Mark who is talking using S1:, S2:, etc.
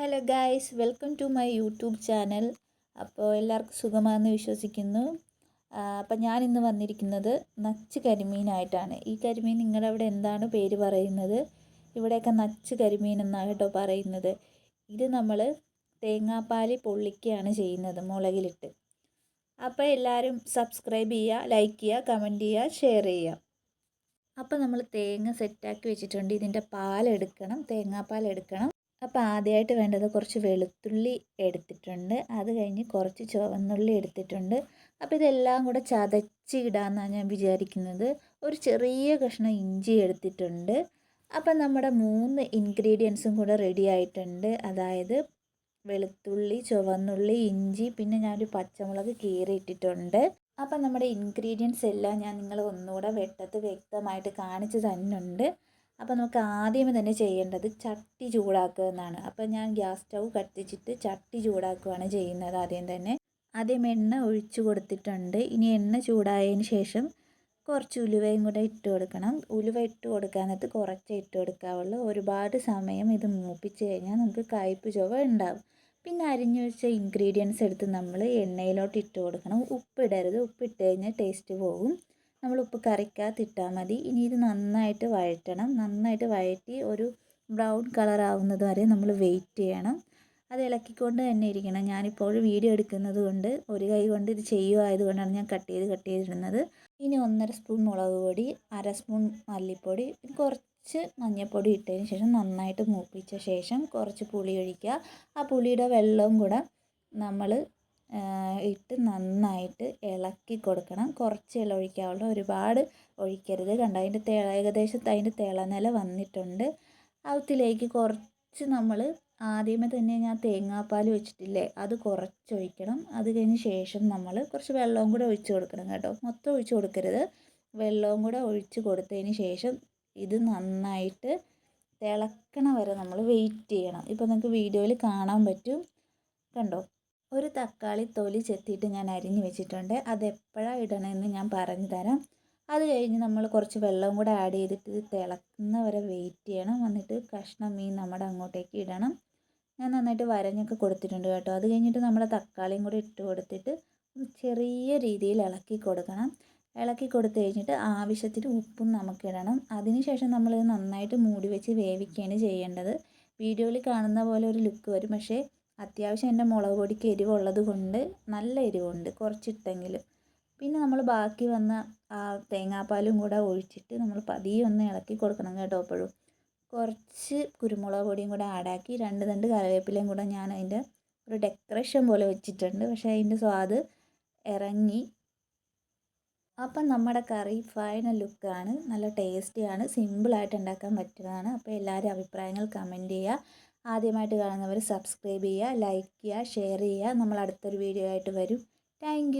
S1: Hello guys welcome to my YouTube channel അപ്പോൾ എല്ലാവർക്കും സുഖമാണെന്ന് വിശ്വസിക്കുന്നു. അപ്പം ഞാൻ ഇന്ന് വന്നിരിക്കുന്നത് നച്ച് കരിമീനായിട്ടാണ്. ഈ കരിമീൻ നിങ്ങളുടെ അവിടെ എന്താണ് പേര് പറയുന്നത്? ഇവിടെയൊക്കെ നച്ച് കരിമീൻ എന്നാണ് കേട്ടോ പറയുന്നത്. ഇത് നമ്മൾ തേങ്ങാപ്പാലി പൊള്ളിക്കുകയാണ് ചെയ്യുന്നത് മുളകിലിട്ട്. അപ്പോൾ എല്ലാവരും സബ്സ്ക്രൈബ് ചെയ്യുക ലൈക്ക് ചെയ്യുക കമന്റ് ചെയ്യുക ഷെയർ ചെയ്യുക. അപ്പോൾ നമ്മൾ തേങ്ങ സെറ്റാക്കി വെച്ചിട്ടുണ്ട്. ഇതിന്റെ പാലെടുക്കണം തേങ്ങാപ്പാൽ എടുക്കണം അപ്പോൾ ആദ്യമായിട്ട് വേണ്ടത് കുറച്ച് വെളുത്തുള്ളി എടുത്തിട്ടുണ്ട്. അത് കഴിഞ്ഞ് കുറച്ച് ചുവന്നുള്ളി എടുത്തിട്ടുണ്ട്. അപ്പോൾ ഇതെല്ലാം കൂടെ ചതച്ച് ഞാൻ വിചാരിക്കുന്നത്. ഒരു ചെറിയ കഷ്ണം ഇഞ്ചി എടുത്തിട്ടുണ്ട്. അപ്പം നമ്മുടെ മൂന്ന് ഇൻഗ്രീഡിയൻസും കൂടെ റെഡി ആയിട്ടുണ്ട്. അതായത് വെളുത്തുള്ളി ചുവന്നുള്ളി ഇഞ്ചി പിന്നെ ഞാനൊരു പച്ചമുളക് കീറിയിട്ടിട്ടുണ്ട് അപ്പം നമ്മുടെ ഇൻഗ്രീഡിയൻസ് എല്ലാം ഞാൻ നിങ്ങളെ ഒന്നുകൂടെ വെട്ടത്ത് വ്യക്തമായിട്ട് കാണിച്ചു തന്നുണ്ട് അപ്പോൾ നമുക്ക് ആദ്യമേ തന്നെ ചെയ്യേണ്ടത് ചട്ടി ചൂടാക്കുക എന്നാണ്. അപ്പോൾ ഞാൻ ഗ്യാസ് സ്റ്റൗ കത്തിച്ചിട്ട് ചട്ടി ചൂടാക്കുകയാണ് ചെയ്യുന്നത് ആദ്യം തന്നെ. ആദ്യം എണ്ണ ഒഴിച്ചു കൊടുത്തിട്ടുണ്ട്. ഇനി എണ്ണ ചൂടായതിന് ശേഷം കുറച്ച് ഉലുവയും കൂടെ ഇട്ട് കൊടുക്കണം. ഉലുവ ഇട്ട് കൊടുക്കാൻ നേരത്ത് കുറച്ചേ ഇട്ട് കൊടുക്കാവുള്ളൂ. ഒരുപാട് സമയം ഇത് മൂപ്പിച്ച് കഴിഞ്ഞാൽ നമുക്ക് കയ്പ്പ് ചുവ ഉണ്ടാവും. പിന്നെ അരിഞ്ഞു വെച്ച ഇൻഗ്രീഡിയൻസ് എടുത്ത് നമ്മൾ എണ്ണയിലോട്ട് ഇട്ട് കൊടുക്കണം. ഉപ്പിടരുത് ഉപ്പിട്ട് കഴിഞ്ഞാൽ ടേസ്റ്റ് പോകും. നമ്മൾ ഉപ്പ് കറിക്കാത്തിട്ടാൽ മതി. ഇനി ഇത് നന്നായിട്ട് വഴറ്റണം. നന്നായിട്ട് വഴറ്റി ഒരു ബ്രൗൺ കളർ ആവുന്നത് വരെ നമ്മൾ വെയിറ്റ് ചെയ്യണം. അത് ഇളക്കിക്കൊണ്ട് തന്നെ ഇരിക്കണം. ഞാനിപ്പോൾ വീഡിയോ എടുക്കുന്നത് കൊണ്ട് ഒരു കൈ കൊണ്ട് ഇത് ചെയ്യുമായതുകൊണ്ടാണ് ഞാൻ കട്ട് ചെയ്ത് കട്ട് ചെയ്തിടുന്നത് ഇനി ഒന്നര സ്പൂൺ മുളക് പൊടി അര സ്പൂൺ മല്ലിപ്പൊടി കുറച്ച് മഞ്ഞൾപ്പൊടി ഇട്ടതിന് ശേഷം നന്നായിട്ട് മൂപ്പിച്ച ശേഷം കുറച്ച് പുളി ഒഴിക്കുക. ആ പുളിയുടെ വെള്ളവും കൂടെ നമ്മൾ ഇട്ട് നന്നായിട്ട് ഇളക്കി കൊടുക്കണം. കുറച്ച് ഒഴിക്കാവുള്ളൂ. ഒരുപാട് ഒഴിക്കരുത്. കണ്ടോ? അതിന്റെ തിള ഏകദേശം അതിന്റെ തിളനില വന്നിട്ടുണ്ട്. അതിലേക്ക് കുറച്ച് നമ്മൾ ആദ്യമേ തന്നെ ഞാൻ തേങ്ങാപ്പാൽ വെച്ചിട്ടില്ലേ അത് കുറച്ച് ഒഴിക്കണം അത് കഴിഞ്ഞ് ശേഷം നമ്മൾ കുറച്ച് വെള്ളവും കൂടെ ഒഴിച്ച് കൊടുക്കണം കേട്ടോ. മൊത്തം ഒഴിച്ച് കൊടുക്കരുത്. വെള്ളവും കൂടെ ഒഴിച്ച് കൊടുത്തതിന് ശേഷം ഇത് നന്നായിട്ട് തിളക്കണ വരെ നമ്മൾ വെയിറ്റ് ചെയ്യണം. ഇപ്പോൾ നിങ്ങൾക്ക് വീഡിയോയിൽ കാണാൻ പറ്റും. കണ്ടോ? ഒരു തക്കാളി തൊലി ചെത്തിയിട്ട് ഞാൻ അരിഞ്ഞു വെച്ചിട്ടുണ്ട്. അത് എപ്പോഴാണ് ഇടണമെന്ന് ഞാൻ പറഞ്ഞു തരാം. അത് കഴിഞ്ഞ് നമ്മൾ കുറച്ച് വെള്ളവും കൂടെ ആഡ് ചെയ്തിട്ട് തിളക്കുന്ന വരെ വെയിറ്റ് ചെയ്യണം. എന്നിട്ട് കഷ്ണം മീൻ നമ്മുടെ അങ്ങോട്ടേക്ക് ഇടണം. ഞാൻ നന്നായിട്ട് വരഞ്ഞൊക്കെ കൊടുത്തിട്ടുണ്ട് കേട്ടോ. അത് കഴിഞ്ഞിട്ട് നമ്മൾ തക്കാളിയും കൂടി ഇട്ട് കൊടുത്തിട്ട് ചെറിയ രീതിയിൽ ഇളക്കി കൊടുക്കണം. ഇളക്കി കൊടുത്തു കഴിഞ്ഞിട്ട് ആവശ്യത്തിന് ഉപ്പും നമുക്ക് ഇടണം. അതിനുശേഷം നമ്മൾ നന്നായിട്ട് മൂടി വെച്ച് വേവിക്കുകയാണ് ചെയ്യേണ്ടത്. വീഡിയോയിൽ കാണുന്ന പോലെ ഒരു ലുക്ക് വരും. പക്ഷേ അത്യാവശ്യം എന്റെ മുളക് പൊടിക്ക് എരിവുള്ളത് കൊണ്ട് നല്ല എരിവുണ്ട് കുറച്ചിട്ടെങ്കിലും. പിന്നെ നമ്മൾ ബാക്കി വന്ന ആ തേങ്ങാപ്പാലും കൂടെ ഒഴിച്ചിട്ട് നമ്മൾ പതിയെ ഒന്ന് ഇളക്കി കൊടുക്കണം കേട്ടോ അപ്പോഴും കുറച്ച് കുരുമുളക് പൊടിയും കൂടെ ആഡാക്കി രണ്ട് രണ്ട് കറിവേപ്പിലയും കൂടെ ഞാൻ അതിന്റെ ഒരു ഡെക്കറേഷൻ പോലെ വെച്ചിട്ടുണ്ട്. പക്ഷേ അതിന്റെ സ്വാദ് ഇറങ്ങി. അപ്പം നമ്മുടെ കറി ഫൈനൽ ലുക്കാണ് നല്ല ടേസ്റ്റിയാണ് സിമ്പിളായിട്ട് ഉണ്ടാക്കാൻ പറ്റുന്നതാണ്. അപ്പോൾ എല്ലാവരും അഭിപ്രായങ്ങൾ കമന്റ് ചെയ്യുക. ആദ്യമായിട്ട് കാണുന്നവർ സബ്സ്ക്രൈബ് ചെയ്യുക ലൈക്ക് ചെയ്യുക ഷെയർ ചെയ്യുക. നമ്മൾ അടുത്തൊരു വീഡിയോ ആയിട്ട് വരും. താങ്ക്